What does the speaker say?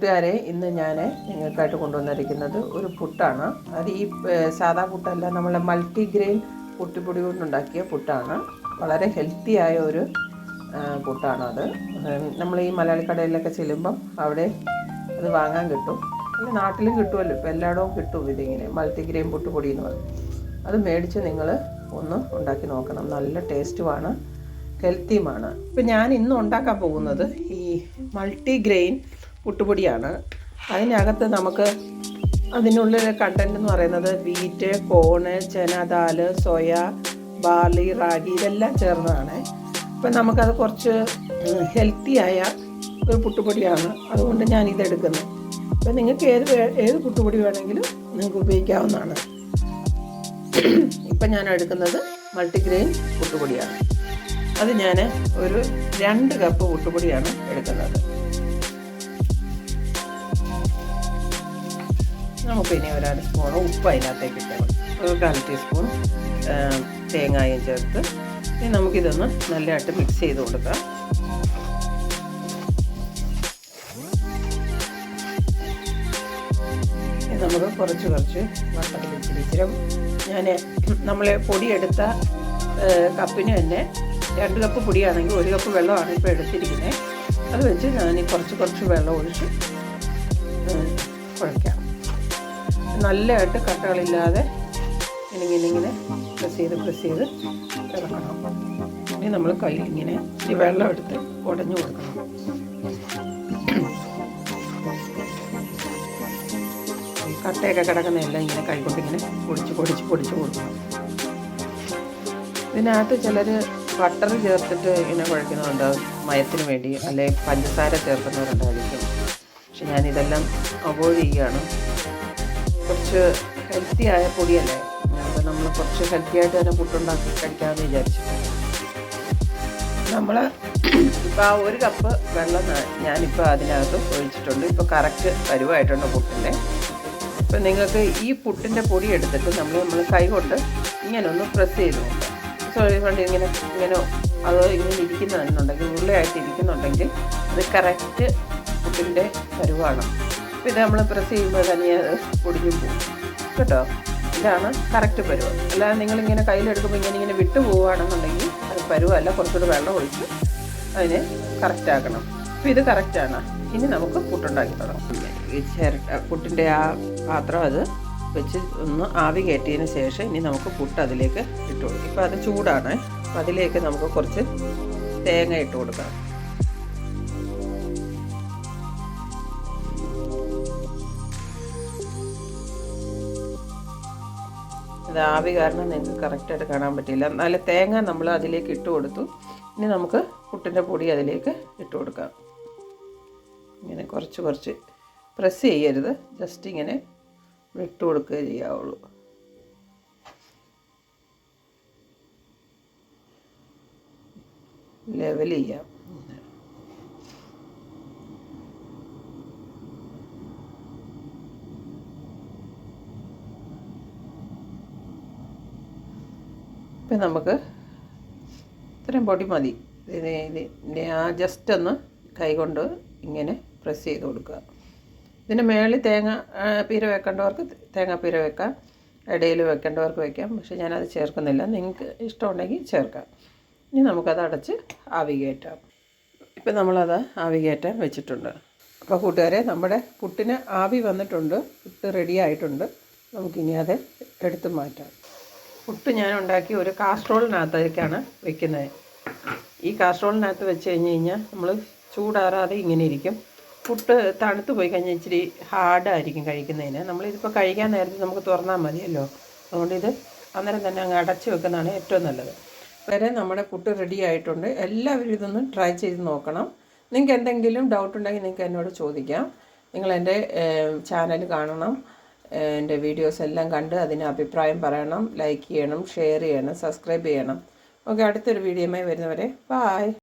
കൂട്ടുകാരെ ഇന്ന് ഞാൻ നിങ്ങൾക്കായിട്ട് കൊണ്ടുവന്നിരിക്കുന്നത് ഒരു പുട്ടാണ്. അത് ഈ സാധാ പുട്ടല്ല നമ്മളെ മൾട്ടിഗ്രെയിൻ പുട്ടിപ്പൊടി കൊണ്ടുണ്ടാക്കിയ പുട്ടാണ്. വളരെ ഹെൽത്തി ആയ ഒരു പുട്ടാണത് നമ്മൾ ഈ മലയാളി കടയിലൊക്കെ ചെല്ലുമ്പം അവിടെ അത് വാങ്ങാൻ കിട്ടും. പിന്നെ നാട്ടിലും കിട്ടുമല്ലോ ഇപ്പോൾ എല്ലായിടവും കിട്ടും ഇതിങ്ങനെ മൾട്ടിഗ്രെയിൻ പുട്ടുപൊടി എന്ന് പറയും അത് മേടിച്ച് നിങ്ങൾ ഒന്ന് ഉണ്ടാക്കി നോക്കണം. നല്ല ടേസ്റ്റുമാണ് ഹെൽത്തിയുമാണ്. ഇപ്പം ഞാൻ ഇന്ന് ഉണ്ടാക്കാൻ പോകുന്നത് ഈ മൾട്ടിഗ്രെയിൻ പുട്ടുപൊടിയാണ്. അതിനകത്ത് നമുക്ക് അതിനുള്ളിൽ കണ്ടന്റ് എന്ന് പറയുന്നത് wheat corn chana dal soya barley ragi ഇതെല്ലാം ചേർന്നതാണ്. അപ്പം നമുക്കത് കുറച്ച് ഹെൽത്തി ആയ ഒരു പുട്ടുപൊടിയാണ്. അതുകൊണ്ട് ഞാൻ ഇതെടുക്കുന്നത് അപ്പം നിങ്ങൾക്ക് ഏത് ഏത് പുട്ടുപൊടി വേണമെങ്കിലും നിങ്ങൾക്ക് ഉപയോഗിക്കാവുന്നതാണ്. ഇപ്പം ഞാൻ എടുക്കുന്നത് മൾട്ടിഗ്രെയിൻ പുട്ടുപൊടിയാണ്. അത് ഞാൻ ഒരു രണ്ട് കപ്പ് പുട്ടുപൊടിയാണ് എടുക്കുന്നത്. നമുക്ക് ഇനി ഒരാൾ സ്പൂൺ ഉപ്പ് അതിനകത്തേക്ക് ഇട്ടണം ഒരു കാൽ ടീസ്പൂൺ തേങ്ങായും ചേർത്ത് ഇനി നമുക്കിതൊന്ന് നല്ലതായിട്ട് മിക്സ് ചെയ്ത് കൊടുക്കാം. നമുക്ക് കുറച്ച് കുറച്ച് വെള്ളത്തിൽ ഇച്ചിരി ഇച്ചിരി ഞാൻ നമ്മൾ പൊടിയെടുത്ത കപ്പിന് തന്നെ രണ്ട് കപ്പ് പൊടിയാണെങ്കിൽ ഒരു കപ്പ് വെള്ളമാണ് ഇപ്പോൾ എടുത്തിരിക്കുന്നത് അത് വെച്ച് ഞാൻ കുറച്ച് കുറച്ച് വെള്ളം ഒഴിച്ച് കുഴയ്ക്കാം നല്ലതായിട്ട് കട്ടകളില്ലാതെ ഇങ്ങനെ ഇങ്ങനെ പ്രസ് ചെയ്ത് പ്രസ് ചെയ്ത് ഇനി നമ്മൾ കയ്യിൽ ഇങ്ങനെ ഈ വെള്ളം എടുത്ത് ഉടഞ്ഞു കൊടുക്കണം. കട്ടയൊക്കെ കിടക്കുന്നതെല്ലാം ഇങ്ങനെ കൈകൊണ്ട് ഇങ്ങനെ പൊടിച്ച് പൊടിച്ച് പൊടിച്ച് കൊടുക്കണം. ഇതിനകത്ത് ചിലർ ബട്ടർ ചേർത്തിട്ട് ഇങ്ങനെ കുഴയ്ക്കുന്നുണ്ട് മയത്തിന് വേണ്ടി അല്ലെങ്കിൽ പഞ്ചസാര ചേർക്കുന്നവരുണ്ടായിരിക്കും. പക്ഷെ ഞാനിതെല്ലാം അവോയ്ഡ് ചെയ്യുകയാണ്. കുറച്ച് ഹെൽത്തി ആയ പൊടിയല്ലേ? അപ്പോൾ നമ്മൾ കുറച്ച് ഹെൽത്തി ആയിട്ട് തന്നെ പുട്ടുണ്ടാക്കി കഴിക്കാമെന്ന് വിചാരിച്ചു. നമ്മൾ ഇപ്പോൾ ആ ഒരു കപ്പ് വെള്ളം ഞാനിപ്പോൾ അതിനകത്ത് ഒഴിച്ചിട്ടുണ്ട്. ഇപ്പോൾ കറക്റ്റ് പരുവായിട്ടുണ്ട് പുട്ടിന്റെ ഇപ്പം നിങ്ങൾക്ക് ഈ പുട്ടിന്റെ പൊടി എടുത്തിട്ട് നമ്മൾ നമ്മൾ കൈ കൊണ്ട് ഇങ്ങനെ ഒന്ന് പ്രസ് ചെയ്ത് സോറി കൊണ്ട് ഇങ്ങനെ ഇങ്ങനെ അത് ഇങ്ങനെ ഇരിക്കുന്നുണ്ടെങ്കിൽ ഉരുളയായിട്ട് ഇരിക്കുന്നുണ്ടെങ്കിൽ അത് കറക്റ്റ് പുട്ടിന്റെ പരുവാണ്. ഇത് നമ്മൾ പ്രസ് ചെയ്യുമ്പോൾ അത് പൊടിഞ്ഞു പോകും. കേട്ടോ? ഇതാണ് കറക്റ്റ് പരുവ്. അല്ലാതെ നിങ്ങളിങ്ങനെ കയ്യിലെടുക്കുമ്പോൾ ഇങ്ങനെ ഇങ്ങനെ വിട്ടു പോവുകയാണെന്നുണ്ടെങ്കിൽ അത് പരുവല്ല കുറച്ചുകൂടി വെള്ളം ഒഴിച്ച് അതിനെ കറക്റ്റ് ആക്കണം. അപ്പോൾ ഇത് കറക്റ്റാണ് ഇനി നമുക്ക് പുട്ടുണ്ടാക്കി തുടങ്ങാം. ഈ ചിരട്ട പുട്ടിന്റെ ആ പാത്രം അത് വെച്ച് ഒന്ന് ആവി കയറ്റിയതിന് ശേഷം ഇനി നമുക്ക് പുട്ട് അതിലേക്ക് ഇട്ട് കൊടുക്കും. ഇപ്പോൾ അത് ചൂടാണ്. അതിലേക്ക് നമുക്ക് കുറച്ച് തേങ്ങ ഇട്ട് കൊടുക്കാം. അത് ആവി കാരണം നിങ്ങൾക്ക് കറക്റ്റായിട്ട് കാണാൻ പറ്റില്ല നല്ല തേങ്ങ നമ്മൾ അതിലേക്ക് ഇട്ട് കൊടുത്തു. ഇനി നമുക്ക് പുട്ടിന്റെ പൊടി അതിലേക്ക് ഇട്ട് കൊടുക്കാം. ഇങ്ങനെ കുറച്ച് കുറച്ച് പ്രസ് ചെയ്യരുത്. ജസ്റ്റ് ഇങ്ങനെ ഇട്ട് കൊടുക്കുകയേ ചെയ്യാവുള്ളൂ. ലെവൽ ചെയ്യാം. ഇപ്പം നമുക്ക് ഇത്രയും പൊടി മതി. ഇതിനെ ആ ജസ്റ്റ് ഒന്ന് കൈകൊണ്ട് ഇങ്ങനെ പ്രസ് ചെയ്ത് കൊടുക്കുക. ഇതിന് മേളിൽ തേങ്ങ പീര വെക്കേണ്ടവർക്ക് തേങ്ങാപ്പീര വെക്കാം. ഇടയിൽ വെക്കേണ്ടവർക്ക് വെക്കാം. പക്ഷേ ഞാനത് ചേർക്കുന്നില്ല. നിങ്ങൾക്ക് ഇഷ്ടമുണ്ടെങ്കിൽ ചേർക്കാം. ഇനി നമുക്കത് അടച്ച് ആവി കയറ്റാം ഇപ്പം നമ്മളത് ആവി കയറ്റാൻ വെച്ചിട്ടുണ്ട്. അപ്പോൾ കൂട്ടുകാരെ നമ്മുടെ പുട്ടിന് ആവി വന്നിട്ടുണ്ട്. പുട്ട് റെഡി ആയിട്ടുണ്ട്. നമുക്കിനി അത് എടുത്തു മാറ്റാം. പുട്ട് ഞാൻ ഉണ്ടാക്കി ഒരു കാസ്ട്രോളിനകത്തേക്കാണ് വെക്കുന്നത്. ഈ കാസ്ട്രോളിനകത്ത് വെച്ച് കഴിഞ്ഞ് കഴിഞ്ഞാൽ നമ്മൾ ചൂടാറാതെ ഇങ്ങനെ ഇരിക്കും. പുട്ട് തണുത്ത് പോയി കഴിഞ്ഞാൽ ഇച്ചിരി ഹാർഡായിരിക്കും കഴിക്കുന്നതിന്. നമ്മളിതിപ്പോൾ കഴിക്കാൻ നേരത്തെ നമുക്ക് തുറന്നാൽ മതിയല്ലോ. അതുകൊണ്ട് ഇത് അന്നേരം തന്നെ അങ്ങ് അടച്ച് വെക്കുന്നതാണ് ഏറ്റവും നല്ലത്. വരെ നമ്മുടെ പുട്ട് റെഡി ആയിട്ടുണ്ട്. എല്ലാവരും ഇതൊന്നും ട്രൈ ചെയ്ത് നോക്കണം. നിങ്ങൾക്ക് എന്തെങ്കിലും ഡൗട്ട് ഉണ്ടെങ്കിൽ നിങ്ങൾക്ക് എന്നോട് ചോദിക്കാം. നിങ്ങൾ എന്റെ ചാനൽ കാണണം. എന്റെ വീഡിയോസ് എല്ലാം കണ്ട് അതിന് അഭിപ്രായം പറയണം ലൈക്ക് ചെയ്യണം ഷെയർ ചെയ്യണം സബ്സ്ക്രൈബ് ചെയ്യണം. ഓക്കെ അടുത്തൊരു വീഡിയോയുമായി വരുന്നവരെ ബായ്